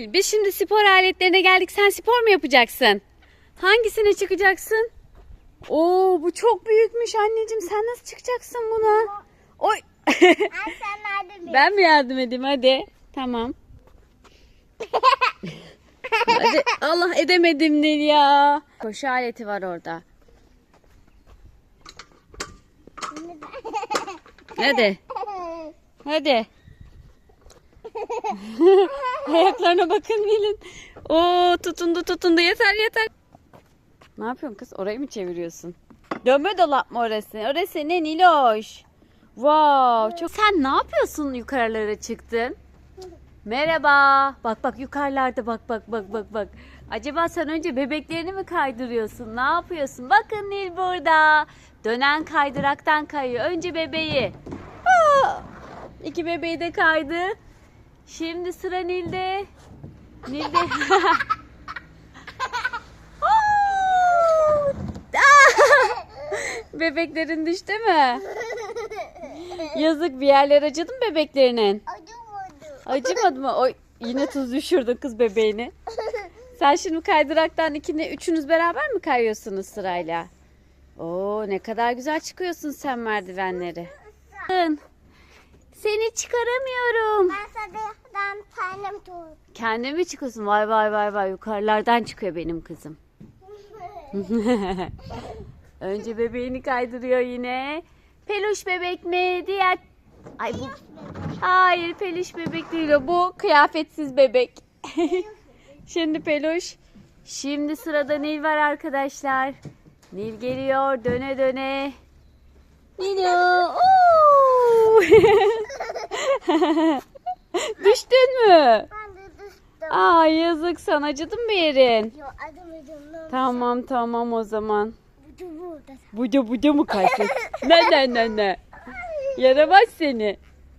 Nil biz şimdi spor aletlerine geldik. Sen spor mu yapacaksın? Hangisine çıkacaksın? Oo bu çok büyükmüş anneciğim. Sen nasıl çıkacaksın buna? Oy. Ben mi yardım edeyim hadi. Tamam. hadi. Allah edemedim Nil ya. Koşu aleti var orada. Hadi. Hadi. Ayaklarına bakın Nil'in. Oo tutundu tutundu yeter yeter. Ne yapıyorsun kız? Orayı mı çeviriyorsun? Dönme dolap mı orası? Orası ne Niloş? Wow, çok... Sen ne yapıyorsun yukarılara çıktın? Merhaba. Bak bak yukarılarda bak bak bak bak bak. Acaba sen önce bebeklerini mi kaydırıyorsun? Ne yapıyorsun? Bakın Nil burada. Dönen kaydıraktan kayıyor. Önce bebeği. Aa, İki bebeği de kaydı. Şimdi sıra Nil'de. Nil'de. Bebeklerin düştü mü? Yazık bir yerler acıdı mı bebeklerinin? Acımadı. Acımadı mı? Oy, yine tuz düşürdün kız bebeğini. Sen şimdi kaydıraktan ikini, üçünüz beraber mi kayıyorsunuz sırayla? Oo ne kadar güzel çıkıyorsun sen merdivenleri. Çıkaramıyorum. Ben sabahtan tanem tut. Kendin mi çıkıyorsun? Vay vay vay vay yukarılardan çıkıyor benim kızım. Önce bebeğini kaydırıyor yine. Peluş bebek mi? Diğer... Ay bu... Hayır peluş bebek değil o. Bu kıyafetsiz bebek. Şimdi peluş. Şimdi sırada Nil var arkadaşlar. Nil geliyor döne döne. Nilo. Oo! Düştün mü? Ben de düştüm. Aa yazık sana acıdı mı yerin? Yo acımadım. Tamam tamam o zaman. Bu burada. Buca buca mı kaysın? ne ne ne ne. Yaramaz seni.